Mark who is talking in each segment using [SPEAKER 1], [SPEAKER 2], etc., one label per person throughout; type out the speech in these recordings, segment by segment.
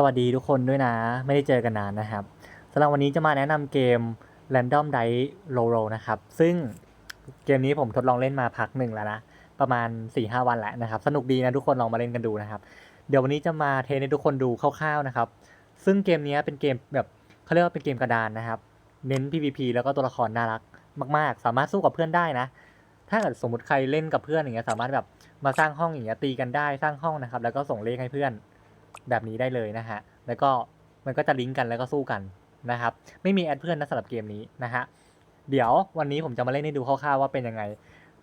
[SPEAKER 1] สวัสดีทุกคนด้วยนะ ไม่ได้เจอกันนานนะครับสำหรับวันนี้จะมาแนะนำเกม Random Dice Roll นะครับ ซึ่งเกมนี้ผมทดลองเล่นมาพักหนึ่งแล้วนะ ประมาณ 4-5 วันแล้วนะครับ สนุกดีนะทุกคนลองมาเล่นกันดูนะครับ เดี๋ยววันนี้จะมาเทสให้ทุกคนดูคร่าวๆนะครับ ซึ่งเกมนี้เป็นเกมแบบเขาเรียกว่าเป็นเกมกระดานนะครับ เน้น PVP แล้วก็ตัวละครน่ารักมาก ๆ สามารถสู้กับเพื่อนได้นะ ถ้าเกิดสมมติใครเล่นกับเพื่อนอย่างเงี้ยสามารถแบบมาสร้างห้องอย่างเงี้ยตีกันได้สร้างห้องนะครับ แล้วก็ส่งเลขให้เพื่อน แบบนี้ได้เลยนะฮะ แล้วก็มันก็จะลิงก์กันแล้วก็สู้กันนะครับ ไม่มีแอดเพื่อนนะสำหรับเกมนี้นะฮะ เดี๋ยววันนี้ผมจะมาเล่นให้ดูคร่าวๆว่าเป็นยังไง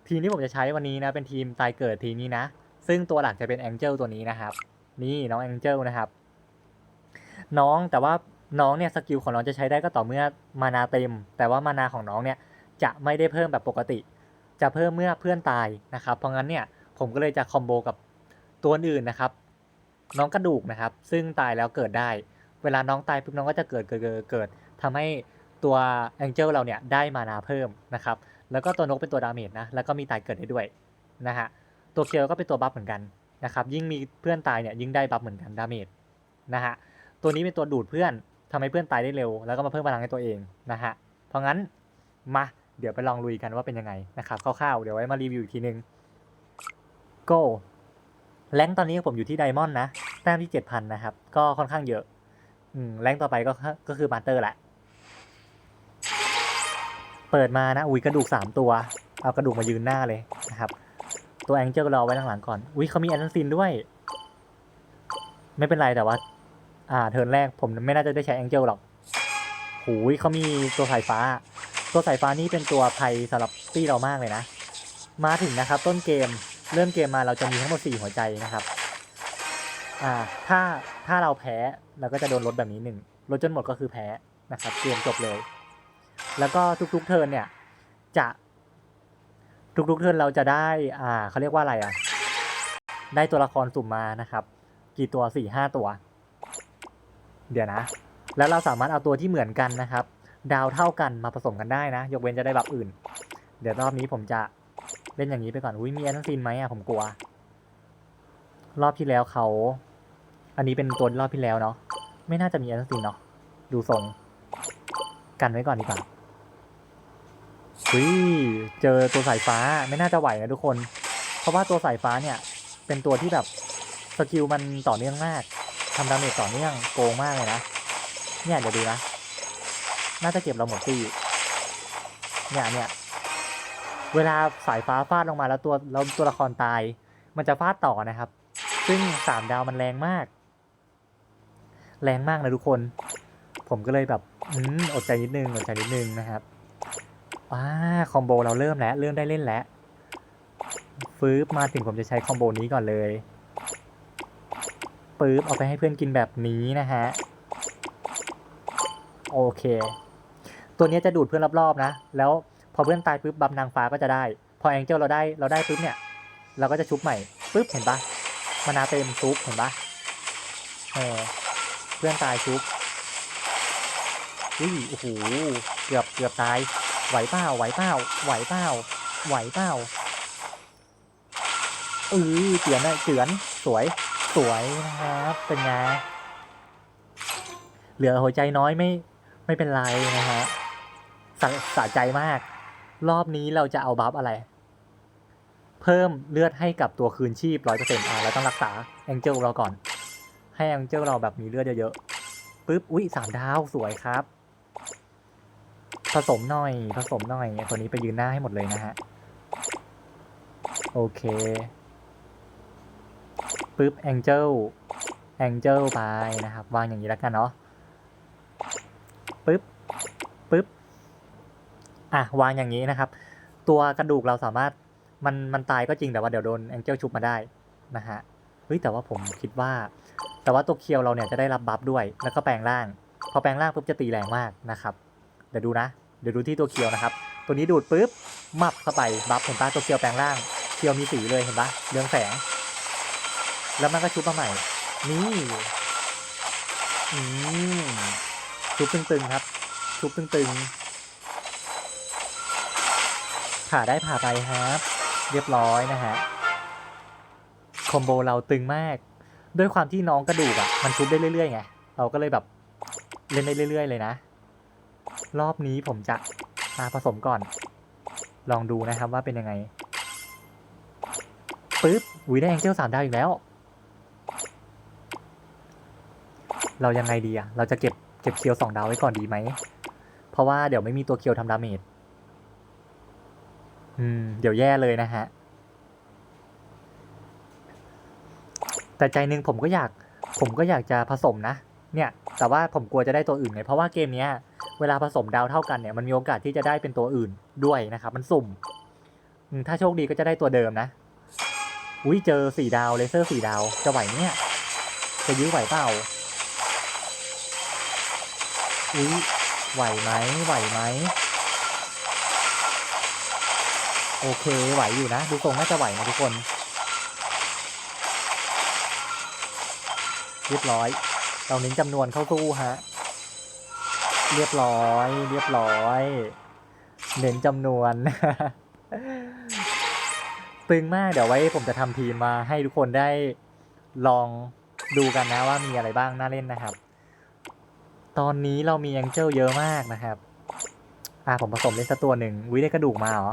[SPEAKER 1] ทีมที่ผมจะใช้วันนี้นะเป็นทีมตายเกิดทีมนี้นะ ซึ่งตัวหลักจะเป็นแองเจิลตัวนี้นะครับ นี่น้องแองเจิลนะครับ น้องแต่ว่าน้องเนี่ยสกิลของน้องจะใช้ได้ก็ต่อเมื่อมานาเต็ม แต่ว่ามานาของน้องเนี่ยจะไม่ได้เพิ่มแบบปกติ จะเพิ่มเมื่อเพื่อนตายนะครับ เพราะงั้นเนี่ยผมก็เลยจะคอมโบกับตัวอื่นนะครับ น้องกระดูกนะครับ ซึ่งตายแล้วเกิดได้ เวลาน้องตายปุ๊บน้องก็จะเกิดเกิดเกิดเกิดทำให้ตัวแองเจิลเราเนี่ยได้มานาเพิ่มนะครับ แล้วก็ตัวนกเป็นตัวดาเมจนะ แล้วก็มีตายเกิดได้ด้วยนะฮะ ตัวเคียวก็เป็นตัวบัฟเหมือนกันนะครับ ยิ่งมีเพื่อนตายเนี่ยยิ่งได้บัฟเหมือนกันดาเมจนะฮะ ตัวนี้เป็นตัวดูดเพื่อนทำให้เพื่อนตายได้เร็ว แล้วก็มาเพิ่มพลังให้ตัวเองนะฮะ เพราะงั้นมาเดี๋ยวไปลองลุยกันว่าเป็นยังไงนะครับคร่าวๆเดี๋ยวไว้มารีวิวอีกทีนึง go แรงตอนนี้ผมอยู่ที่ไดมอนด์นะแต้มที่ 7,000 นะครับ ก็ค่อนข้างเยอะอืมแรงต่อไปก็ก็คือมาสเตอร์แหละ เปิดมานะ อุ้ยกระดูก 3 ตัว เอากระดูกมายืนหน้าเลยนะครับ ตัวแองเจิลรอไว้หลังๆก่อน อุ้ยเขามีแอนซินด้วย ไม่เป็นไรแต่ว่า อ่า เทิร์นแรกผมไม่น่าจะได้ใช้แองเจิลหรอกหูยเขามีตัวสายฟ้า ตัวสายฟ้านี่เป็นตัวภัยสำหรับตี้เรามากเลยนะ มาถึงนะครับ ต้นเกม เริ่มเกมมาเราจะมีทั้งหมด4หัวใจนะครับ อ่า ถ้าถ้าเราแพ้เราก็จะโดนลดแบบนี้หนึ่งลดจนหมดก็คือแพ้นะครับ เกมจบเลย แล้วก็ทุกๆเทิร์นเนี่ยจะทุกๆเทิร์นเราจะได้ อ่าเขาเรียกว่าอะไรอะ ได้ตัวละครสุ่มมานะครับ กี่ตัวสี่ห้าตัว เดี๋ยวนะ แล้วเราสามารถเอาตัวที่เหมือนกันนะครับ ดาวเท่ากันมาผสมกันได้นะ ยกเว้นจะได้แบบอื่น เดี๋ยวรอบนี้ผมจะ เล่นอย่างนี้ไปก่อน อุ้ยมีแอนซินไหมอะผมกลัว รอบที่แล้วเขา อันนี้เป็นตัวรอบที่แล้วเนาะ ไม่น่าจะมีแอนซินเนาะ ดูทรง กันไว้ก่อนดีกว่าอุ้ยเจอตัวสายฟ้าไม่น่าจะไหวนะทุกคน เพราะว่าตัวสายฟ้าเนี่ย เป็นตัวที่แบบสกิลมันต่อเนื่องมากทำดาเมจต่อเนื่องโกงมากเลยนะ เนี่ยเดี๋ยวดูนะ น่าจะเก็บเราหมดตีเนี่ยเนี่ย เวลาสายฟ้าฟาดลงมาแล้วตัวแล้วตัวละครตาย มันจะฟาดต่อนะครับ ซึ่งสามดาวมันแรงมาก แรงมากนะทุกคน ผมก็เลยแบบอืมอดใจนิดนึงอดใจนิดนึงนะครับอ่าคอมโบเราเริ่มแล้วเริ่มได้เล่นแล้วฟื้บมาถึงผมจะใช้คอมโบนี้ก่อนเลยปื๊บเอาไปให้เพื่อนกินแบบนี้นะฮะโอเค ตัวนี้จะดูดเพื่อนรอบๆนะ แล้ว พอเพื่อนตายปุ๊บบัมนางฟ้าก็จะได้ พอแองเจิลเราได้เราได้ปุ๊บเนี่ยเราก็จะชุบใหม่ปุ๊บเห็นปะมานาเต็มชุบเห็นปะเออเพื่อนตายชุบอุ้ยโอ้โหเกือบเกือบตายไหวเปล่าไหวเปล่าไหวเปล่าไหวเปล่าเออเฉือนนะเฉือนสวยสวยนะครับเป็นไงเหลือหัวใจน้อยไม่ไม่เป็นไรนะฮะสะสะใจมาก รอบนี้เราจะเอาบัฟอะไร เพิ่มเลือดให้กับตัวคืนชีพร้อยเปอร์เซ็นต์อะเราต้องรักษาแองเจิลเราก่อน ให้แองเจิลเราแบบมีเลือดเยอะๆปุ๊บอุ้ยสามดาวสวยครับ ผสมหน่อยผสมหน่อยตัวนี้ไปยืนหน้าให้หมดเลยนะฮะโอเคปุ๊บแองเจิลแองเจิลไปนะครับ วางอย่างนี้แล้วกันเนาะปุ๊บปุ๊บ อะวางอย่างนี้นะครับ ตัวกระดูกเราสามารถมันมันตายก็จริงแต่ว่าเดี๋ยวโดนแองเจิลชุบมาได้นะฮะเฮ้ยแต่ว่าผมคิดว่า แต่ว่าตัวเคียวเราเนี่ยจะได้รับบัฟด้วยแล้วก็แปลงร่าง พอแปลงร่างปุ๊บจะตีแรงมากนะครับ เดี๋ยวดูนะ เดี๋ยวดูที่ตัวเคียวนะครับ ตัวนี้ดูดปุ๊บมับเข้าไปบัฟเห็นปะตัวเคียวแปลงร่างเคียวมีสีเลยเห็นปะเรืองแสง แล้วมันก็ชุบมาใหม่ นี่อืมชุบตึงๆครับ ชุบตึงๆ ผ่าได้ผ่าไปครับ เรียบร้อยนะฮะคอมโบเราตึงมาก ด้วยความที่น้องกระดูกอะมันชุบได้เรื่อยๆไงเราก็เลยแบบเล่นได้เรื่อย ๆ เลยนะ รอบนี้ผมจะมาผสมก่อน ลองดูนะครับว่าเป็นยังไงปึ๊บอุ้ยได้แองเจิลสามดาวอีกแล้ว เรายังไงดีอะเราจะเก็บเก็บเคียวสองดาวไว้ก่อนดีไหม เพราะว่าเดี๋ยวไม่มีตัวเคียวทำดาเมจ อืม เดี๋ยวแย่เลยนะฮะ แต่ใจหนึ่งผมก็อยาก ผมก็อยากจะผสมนะ เนี่ย แต่ว่าผมกลัวจะได้ตัวอื่นไงเพราะว่าเกมเนี้ย เวลาผสมดาวเท่ากันเนี่ย มันมีโอกาสที่จะได้เป็นตัวอื่นด้วยนะครับ มันสุ่มอืมถ้าโชคดีก็จะได้ตัวเดิมนะ อุ้ยเจอสี่ดาวเลเซอร์สี่ดาวจะไหวเนี่ย จะยื้อไหวเปล่า อุ้ยไหวไหมไหวไหม โอเคไหวอยู่นะ ดูทรงน่าจะไหวนะทุกคน เรียบร้อย เราเน้นจำนวนเข้าสู้ฮะ เรียบร้อย เรียบร้อย เน้นจำนวนตึงมากเดี๋ยวไว้ผมจะทำทีมมาให้ทุกคนได้ลองดูกันนะว่ามีอะไรบ้างน่าเล่นนะครับ ตอนนี้เรามีแองเจิลเยอะมากนะครับ อ่าผมผสมเล่นสักตัวหนึ่งวิได้กระดูกมาเหรอ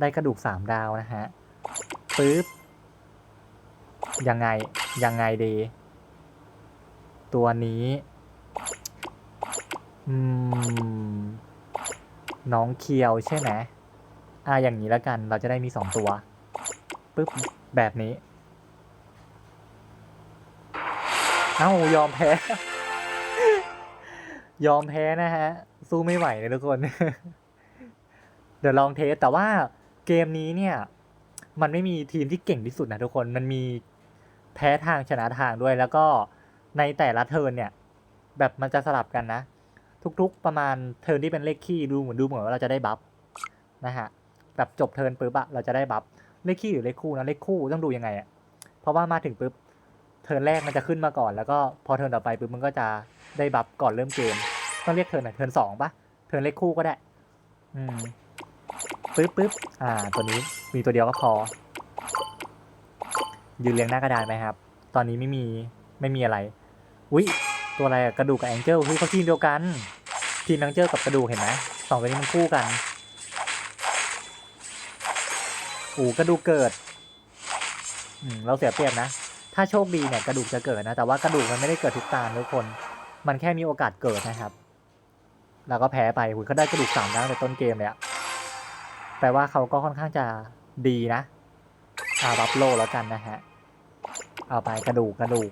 [SPEAKER 1] ได้กระดูกสามดาวนะฮะปึ๊บยังไงยังไงดี ตัวนี้อืมน้องเคียวใช่ไหมอ่าอย่างนี้แล้วกันเราจะได้มีสองตัวปึ๊บแบบนี้ เอ้ายอมแพ้ ยอมแพ้นะฮะ สู้ไม่ไหวเลยทุกคน เดี๋ยวลองเทสแต่ว่า เกมนี้เนี่ย มันไม่มีทีมที่เก่งที่สุดนะทุกคนมันมีแพ้ทางชนะทางด้วย แล้วก็ในแต่ละเทิร์นเนี่ย แบบมันจะสลับกันนะ ทุกๆประมาณเทิร์นที่เป็นเลขคี่ดูเหมือนดูเหมือนว่าเราจะได้บัฟนะฮะแบบจบเทิร์นปุ๊บอะเราจะได้บัฟเลขคี่หรือเลขคู่นะเลขคู่ต้องดูยังไงอะเพราะว่ามาถึงปุ๊บเทิร์นแรกมันจะขึ้นมาก่อน แล้วก็พอเทิร์นต่อไปปุ๊บมันก็จะได้บัฟก่อนเริ่มเกม ต้องเรียกเทิร์นไหนเทิร์นสองปะเทิร์นเลขคู่ก็ได้ อืม ปึ๊บปึ๊บอ่า ตัวนี้มีตัวเดียวก็พอ ยืนเรียงหน้ากระดานไหมครับ ตอนนี้ไม่มีไม่มีอะไร อุ้ยตัวอะไรอะกระดูกกับแองเจิลเฮ้ยเขาทีมเดียวกัน ทีมแองเจิลกับกระดูกเห็นไหมสองตัวนี้มันคู่กันอูกระดูกเกิด อืมเราเสียเปรียบนะ ถ้าโชคดีเนี่ยกระดูกจะเกิดนะ แต่ว่ากระดูกมันไม่ได้เกิดทุกตาทุกคน มันแค่มีโอกาสเกิดนะครับ แล้วก็แพ้ไปหุยเขาได้กระดูกสามดาวในต้นเกมเลยอะ แปลว่าเขาก็ค่อนข้างจะดีนะอาบัฟโลแล้วกันนะฮะ เอาไปกระดูกกระดูก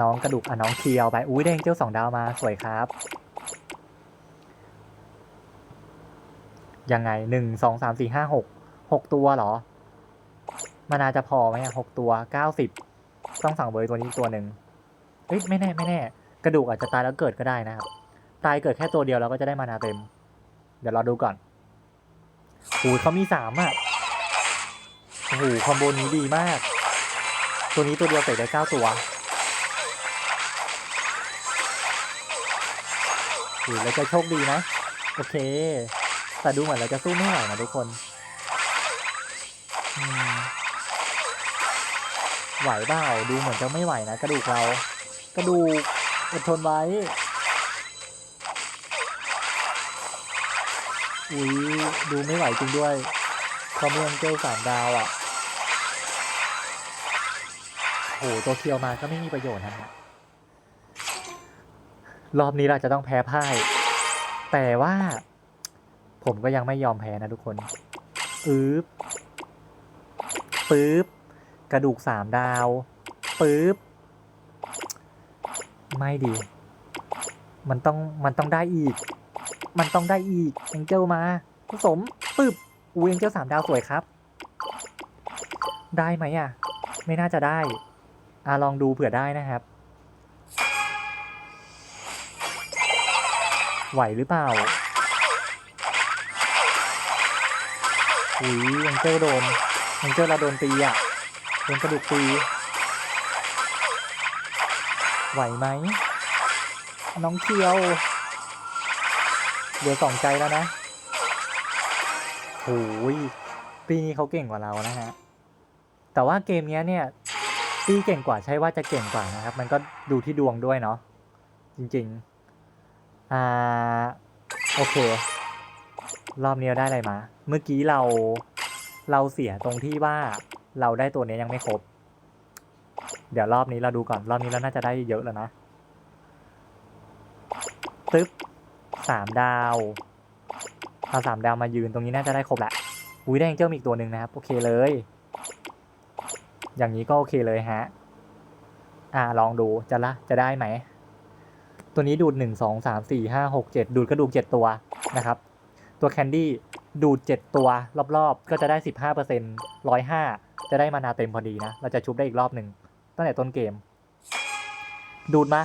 [SPEAKER 1] น้องกระดูกอะน้องเคียวไป อุ้ยแดงเจ้าสองดาวมาสวยครับ ยังไงหนึ่งสองสามสี่ห้าหกหกตัวเหรอ มันน่าจะพอไหมอะหกตัวเก้าสิบต้องสั่งเบอร์ตัวนี้ตัวหนึ่งเอ้ยไม่แน่ไม่แน่ กระดูกอาจจะตายแล้วเกิดก็ได้นะครับ ตายเกิดแค่ตัวเดียวเราก็จะได้มานาเต็ม เดี๋ยวเราดูก่อน โอ้ยเขามีสามอะโอ้โหคอมโบนี้ดีมาก ตัวนี้ตัวเดียวใส่ได้เก้าตัวโอ้ยเราจะโชคดีนะ โอเค แต่ดูเหมือนเราจะสู้ไม่ไหวนะทุกคนไหวเปล่าดูเหมือนจะไม่ไหวนะ กระดูกเรา กระดูกอดทนไว้ อุ้ยดูไม่ไหวจริงด้วยคอมเมนเจลสามดาวอะ่ะโหตัวเคียวมาก็ไม่มีประโยชน์นะฮะรอบนี้เราจะต้องแพ้พ่าย แต่ว่า ผมก็ยังไม่ยอมแพ้นะทุกคนอึ๊บปึ๊บกระดูกสามดาวปึ๊บไม่ดี มันต้องมันต้องได้อีก มันต้องได้อีกเอ็งเจลมาผสมปึ๊บอูเอ็งเจลสามดาวสวยครับ ได้ไหมอะ ไม่น่าจะได้อ่าลองดูเผื่อได้นะครับ ไหวหรือเปล่าอุ้ยเอ็งเจลโดนเอ็งเจลเราโดนตีอะโดนกระดูกตีไหวไหมน้องเคียว เหลือสองใจแล้วนะโอ้ยปีนี้เขาเก่งกว่าเรานะฮะ แต่ว่าเกมเนี้ยเนี่ยตีเก่งกว่าใช่ว่าจะเก่งกว่านะครับ มันก็ดูที่ดวงด้วยเนาะจริงๆ อ่า โอเค รอบนี้เราได้อะไรมา เมื่อกี้เราเราเสียตรงที่ว่าเราได้ตัวนี้ยังไม่ครบ เดี๋ยวรอบนี้เราดูก่อน รอบนี้เราน่าจะได้เยอะแล้วนะ ตึ๊บ สามดาวเอาสามดาวมายืนตรงนี้น่าจะได้ครบแหละอุ้ยได้แองเจิลมีอีกตัวหนึ่งนะครับ โอเคเลย อย่างนี้ก็โอเคเลยฮะ อ่าลองดูจะละจะได้ไหม ตัวนี้ดูดหนึ่งสองสามสี่ห้าหกเจ็ดดูดกระดูกเจ็ดตัวนะครับ ตัวแคนดี้ดูดเจ็ดตัวรอบๆ ก็จะได้สิบห้าเปอร์เซ็นต์ร้อยห้าจะได้มานาเต็มพอดีนะ เราจะชุบได้อีกรอบหนึ่งตั้งแต่ต้นเกม ดูดมา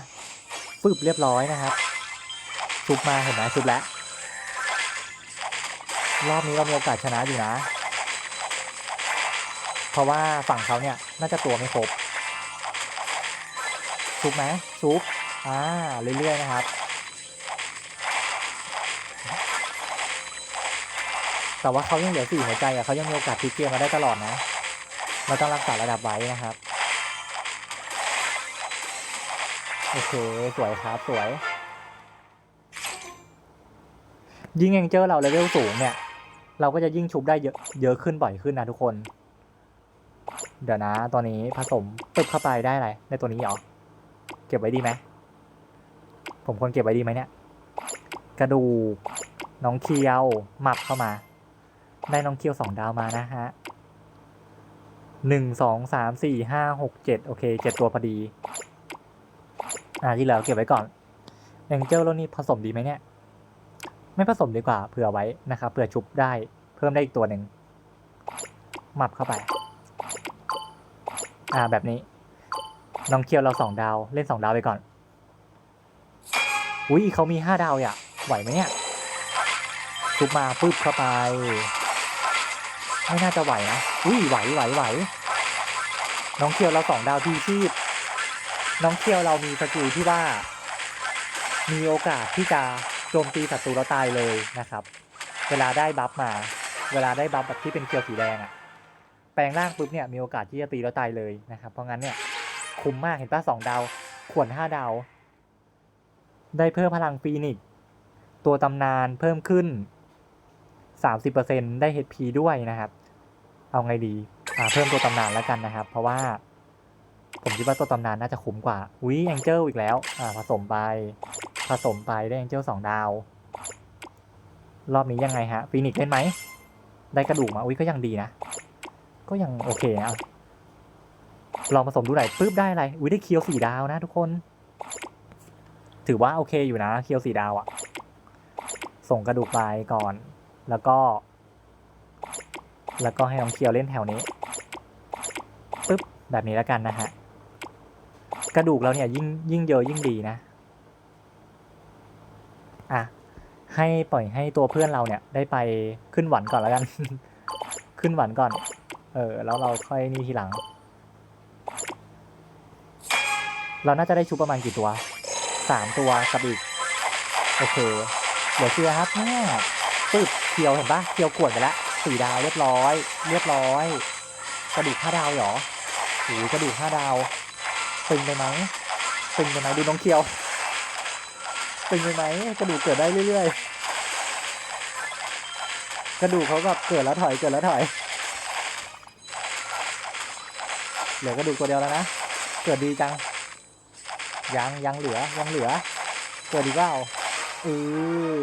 [SPEAKER 1] ฟึบเรียบร้อยนะครับ ชุบมาเห็นไหมชุบแล้วรอบนี้เรามีโอกาสชนะอยู่นะ เพราะว่าฝั่งเขาเนี่ยน่าจะตัวไม่ครบชุบไหมชุบอ่าเรื่อยๆนะครับ แต่ว่าเขายังเหลือสี่หัวใจอะเขายังมีโอกาสพลิกเกมมาได้ตลอดนะเราต้องรักษาระดับไว้นะครับ โอเค สวยครับ สวย ยิ่งแองเจอร์เราเลเวลสูงเนี่ย เราก็จะยิ่งชุบได้เยอะเยอะขึ้นบ่อยขึ้นนะทุกคน เดี๋ยวนะตอนนี้ผสมตึบเข้าไปได้อะไรในตัวนี้เหรอเก็บไว้ดีไหมผมควรเก็บไว้ดีไหมเนี่ย กระดูกน้องเคียวหมับเข้ามา ได้น้องเคียวสองดาวมานะฮะหนึ่งสองสามสี่ห้าหกเจ็ดโอเคเจ็ดตัวพอดี อ่าที่เหลือเก็บไว้ก่อนแองเจิลแล้วนี่ผสมดีไหมเนี่ย ไม่ผสมดีกว่าเผื่อไว้นะครับเผื่อชุบได้เพิ่มได้อีกตัวหนึ่งหมับเข้าไป อ่าแบบนี้ น้องเคียวเราสองดาวเล่นสองดาวไปก่อน อุ้ยเขามีห้าดาวอะไหวไหมเนี่ยชุบมาปึ๊บเข้าไป ไม่น่าจะไหวนะอุ้ยไหวไหวไหวน้องเคียวเราสองดาวทีชีพ น้องเคียวเรามีสกิลที่ว่า มีโอกาสที่จะ โจมตีศัตรูแล้วตายเลยนะครับ เวลาได้บัฟมา เวลาได้บัฟแบบที่เป็นเคียวสีแดงอะแปลงร่างปุ๊บเนี่ยมีโอกาสที่จะตีแล้วตายเลยนะครับ เพราะงั้นเนี่ยคุ้มมากเห็นป่ะสองดาวขวนห้าดาว ได้เพิ่มพลังฟีนิกตัวตำนานเพิ่มขึ้นสามสิบเปอร์เซ็นได้ HP ด้วยนะครับ เอาไงดีอ่าเพิ่มตัวตำนานแล้วกันนะครับ เพราะว่า ผมคิดว่าตัวตำนานน่าจะคุ้มกว่า อุ้ยแองเจิลอีกแล้ว อ่าผสมไป ผสมไปได้แองเจิลสองดาว รอบนี้ยังไงฮะฟีนิกเล่นไหม ได้กระดูกมา อุ้ยก็ยังดีนะ ก็ยังโอเคนะลองผสมดูหน่อยปึ๊บได้อะไร อุ้ยได้เคียวสี่ดาวนะทุกคน ถือว่าโอเคอยู่นะเคียวสี่ดาวอะส่งกระดูกไปก่อน แล้วก็ แล้วก็ให้น้องเคียวเล่นแถวนี้ปึ๊บแบบนี้แล้วกันนะฮะ กระดูกเราเนี่ยยิ่งยิ่งเยอะยิ่งดีนะ อะให้ปล่อยให้ตัวเพื่อนเราเนี่ยได้ไปขึ้นหวันก่อนแล้วกัน ขึ้นหวันก่อน เออ แล้วเราค่อยนี่ทีหลัง เราน่าจะได้ชุบประมาณกี่ตัวสามตัวกับอีก โอเค เดี๋ยวเชียร์ครับเนี่ยปึ๊บเคียวเห็นปะเคียวกวดไปแล้วสี่ดาวเรียบร้อย เรียบร้อย กระดูกห้าดาวเหรอโอ้กระดูกห้าดาวตึงไปไหมตึงไปไหมดูน้องเคียว ตึงไปไหมกระดูกเกิดได้เรื่อยๆ กระดูกเขาแบบเกิดแล้วถอยเกิดแล้วถอย เหลือกระดูกตัวเดียวแล้วนะ เกิดดีจัง ยังยังเหลือยังเหลือ เกิดดีเปล่าเออ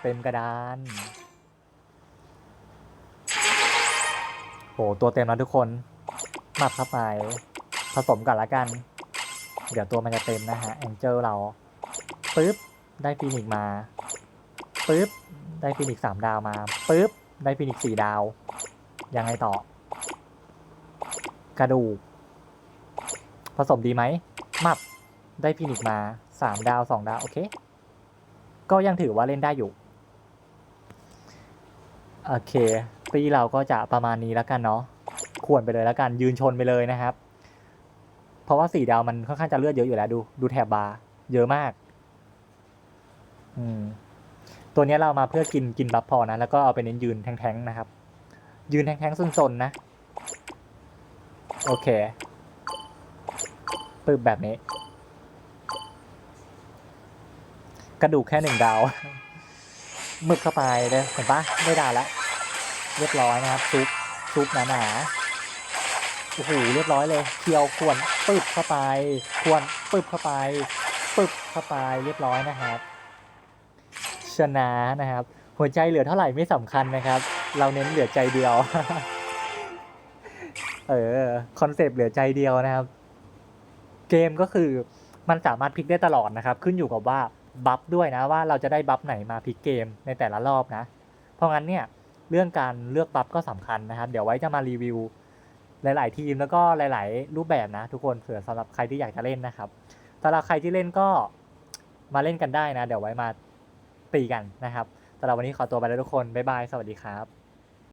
[SPEAKER 1] เต็มกระดานโหตัวเต็มแล้วทุกคนหมับเข้าไปผสมกันละกัน เดี๋ยวตัวมันจะเต็มนะฮะแองเจิลเรา ปึ๊บ ได้ฟีนิกซ์มา ปึ๊บ ได้ฟีนิกซ์สามดาวมา ปึ๊บ ได้ฟีนิกซ์สี่ดาว ยังไงต่อ กระดูก ผสมดีไหม มับ ได้ฟีนิกซ์มาสามดาวสองดาว โอเค ก็ยังถือว่าเล่นได้อยู่ โอเค ตีเราก็จะประมาณนี้แล้วกันเนาะควรไปเลยแล้วกัน ยืนชนไปเลยนะครับ เพราะว่าสี่ดาวมันค่อนข้างจะเลือดเยอะอยู่แล้วดู ดูแถบบาร์เยอะมาก อืมตัวนี้เรามาเพื่อกินกินบัฟพอนะ แล้วก็เอาไปเน้นยืนแทงๆนะครับ ยืนแทงๆซนๆนะ โอเคปึ๊บแบบนี้ กระดูกแค่หนึ่งดาว มึกเข้าไปเลยเห็นปะไม่ได้ละเรียบร้อยนะครับ ซุปซุปหนาๆโอ้โหเรียบร้อยเลยเคี่ยวขวนปึ๊บเข้าไปขวนปึ๊บเข้าไปปึ๊บเข้าไปเรียบร้อยนะครับ ชนะนะครับ หัวใจเหลือเท่าไหร่ไม่สำคัญนะครับ เราเน้นเหลือใจเดียว เออคอนเซปต์เหลือใจเดียวนะครับ เกมก็คือมันสามารถพลิกได้ตลอดนะครับ ขึ้นอยู่กับว่าบัฟด้วยนะว่าเราจะได้บัฟไหนมาพลิกเกมในแต่ละรอบนะ เพราะงั้นเนี่ยเรื่องการเลือกบัฟก็สำคัญนะครับ เดี๋ยวไว้จะมารีวิว หลาย ๆ ทีมแล้วก็หลาย ๆ รูปแบบนะ ทุกคนเผื่อสำหรับใครที่อยากจะเล่นนะครับสำหรับใครที่เล่นก็มาเล่นกันได้นะ เดี๋ยวไว้มา ตีกันนะครับสำหรับวันนี้ขอตัวไปแล้วทุกคน บ๊ายบาย สวัสดีครับ